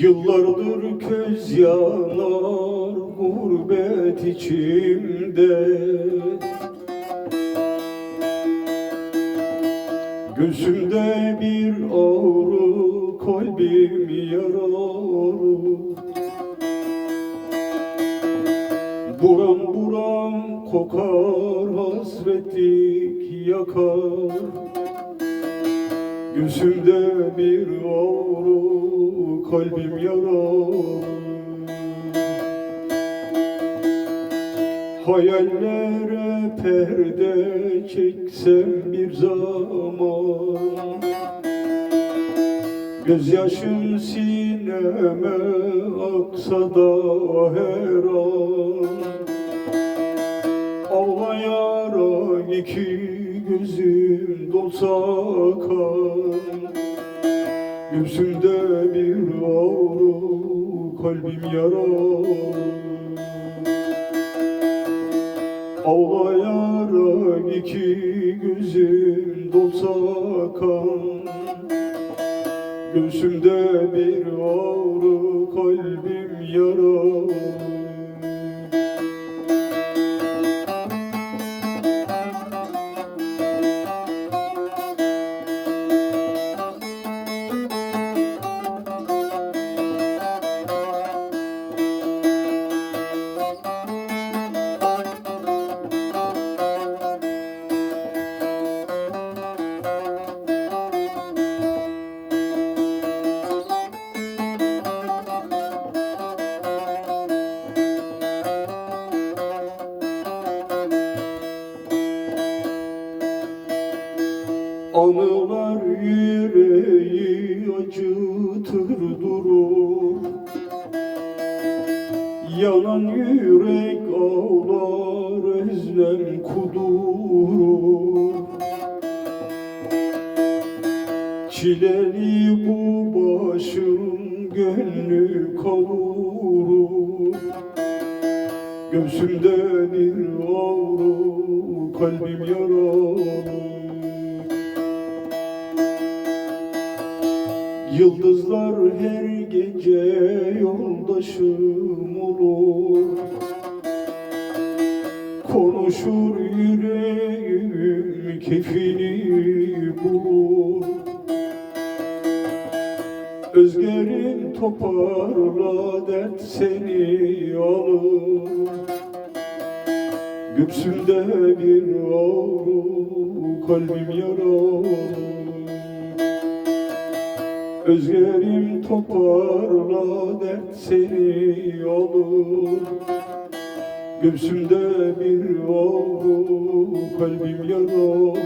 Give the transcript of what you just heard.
Yıllardır köz yanar gurbet içimde. Gözümde bir ağrı, kalbim yaralı Buram buram kokar, hasretlik yakar Gözümde bir ağrı, kalbim yaralı Hayallere perde çeksem bir zaman. Gözyaşım sineme aksa da her an. Ağlayarak iki gözüm dolsa kan Gözümde bir ağrı, kalbim yaralı Ağlayarak iki gözüm dolsa kan Göğsümde bir ağrı, kalbim yaralı Anılar yüreği acıtır durur. Yanan yürek ağlar özlem kudurur. Çileli bu başın gönlü kavurur. Göğsümde bir ağrı, kalbim yaralı Yıldızlar her gece yoldaşım olur. Konuşur yüreğim kefini bulur. Özgerim toparla dert seni alır. Göğsümde bir ağrı, kalbim yaralı Özgerim toparla dert seni alır Göğsümde bir ağrı, kalbim yaralı